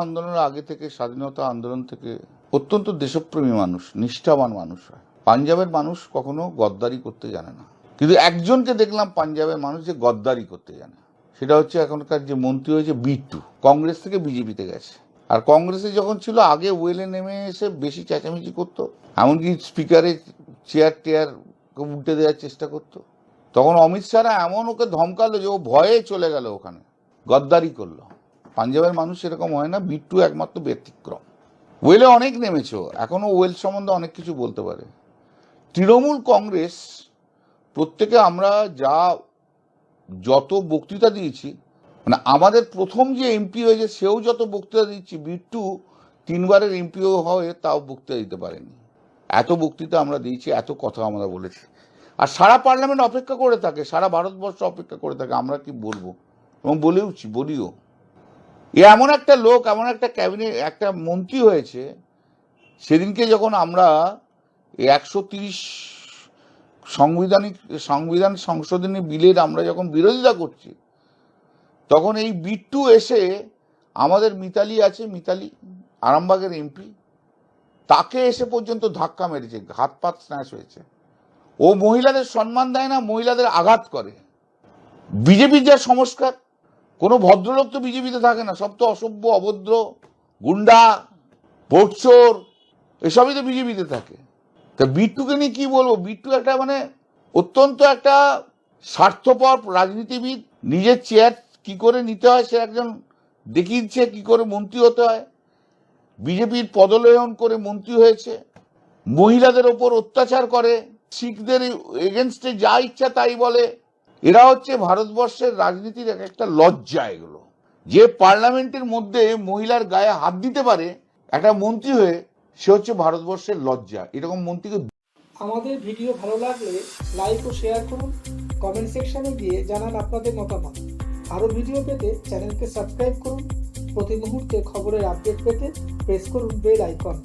আন্দোলনের আগে থেকে, স্বাধীনতা আন্দোলন থেকে অত্যন্ত দেশপ্রেমী মানুষ, নিষ্ঠাবান মানুষ হয়। পাঞ্জাবের মানুষ কখনো গদ্দারি করতে জানে না। কিন্তু একজনকে দেখলাম পাঞ্জাবের মানুষ যে গদ্দারি করতে জানে। সেটা হচ্ছে এখনকার যে মন্ত্রী হয়েছে বিট্টু। কংগ্রেস থেকে বিজেপিতে গেছে। আর কংগ্রেসে যখন ছিল, আগে ওয়েলে নেমে এসে বেশি চেঁচামেচি করতো। এমনকি স্পিকারে চেয়ার টেয়ার উল্টে দেওয়ার চেষ্টা করতো। তখন অমিত শাহরা এমন ওকে ধমকালো যে ও ভয়ে চলে গেল ওখানে। গদ্দারি করল। পাঞ্জাবের মানুষ এরকম হয় না, বিট্টু একমাত্র ব্যতিক্রম। ওয়েলে অনেক নেমেছো এখনও ওয়েল সম্বন্ধে অনেক কিছু বলতে পারে। তৃণমূল কংগ্রেস, প্রত্যেকে আমরা যা, যত বক্তৃতা দিয়েছি মানে আমাদের প্রথম যে এমপি হয়েছে, সেও যত বক্তৃতা দিচ্ছি বিট্টু তিনবারের এমপিও হয়ে তাও বক্তৃতা দিতে পারেনি। এত বক্তৃতা আমরা দিয়েছি, এত কথা আমরা বলেছি। আর সারা পার্লামেন্ট অপেক্ষা করে থাকে, সারা ভারতবর্ষ অপেক্ষা করে থাকে, আমরা কি বলব? এবং বলেওছি বলিও। এমন একটা লোক, এমন একটা ক্যাবিনেট একটা মন্ত্রী হয়েছে, সেদিনকে যখন আমরা একশো তিরিশ সাংবিধানিক, সংবিধান সংশোধনী বিলের আমরা যখন বিরোধিতা করছি, তখন এই বিট্টু এসে আমাদের মিতালি আছে, মিতালি আরামবাগের এমপি, তাকে এসে পর্যন্ত ধাক্কা মেরেছে, হাত পাত স্ন্যাশ হয়েছে। ও মহিলাদের সম্মান দেয় না, মহিলাদের আঘাত করে। বিজেপির যা সংস্কার কোনো ভদ্রলোক তো বিজেপিতে থাকে না। সব তো অসভ্য, অভদ্র, গুন্ডা, ভোটচোর, এসবই তো বিজেপিতে থাকে। তা বিট্টুকে নিয়ে কি বলব? বিট্টু একটা মানে অত্যন্ত একটা স্বার্থপর রাজনীতিবিদ। নিজের চেয়ার কি করে নিতে হয়, সে একজন দেখিয়েছে, কি করে মন্ত্রী হতে হয়। বিজেপির পদলেহন করে মন্ত্রী হয়েছে। মহিলাদের ওপর অত্যাচার করে, শিখদের এগেনস্টে যা ইচ্ছা তাই বলে। এরা হচ্ছে ভারতবর্ষের রাজনীতির এক একটা লজ্জা এগুলো। যে পার্লামেন্টের মধ্যে মহিলার গায়ে হাত দিতে পারে, একটা মন্ত্রী হয়ে সে হচ্ছে ভারতবর্ষের লজ্জা। এরকম মন্ত্রীকে আমাদের ভিডিও ভালো লাগলে লাইক ও শেয়ার করুন, কমেন্ট সেকশনে গিয়ে জানান আপনাদের মতামত। আরও ভিডিও পেতে চ্যানেলকে সাবস্ক্রাইব করুন, প্রতি মুহূর্তে খবরের আপডেট পেতে প্রেস করুন বেল আইকন।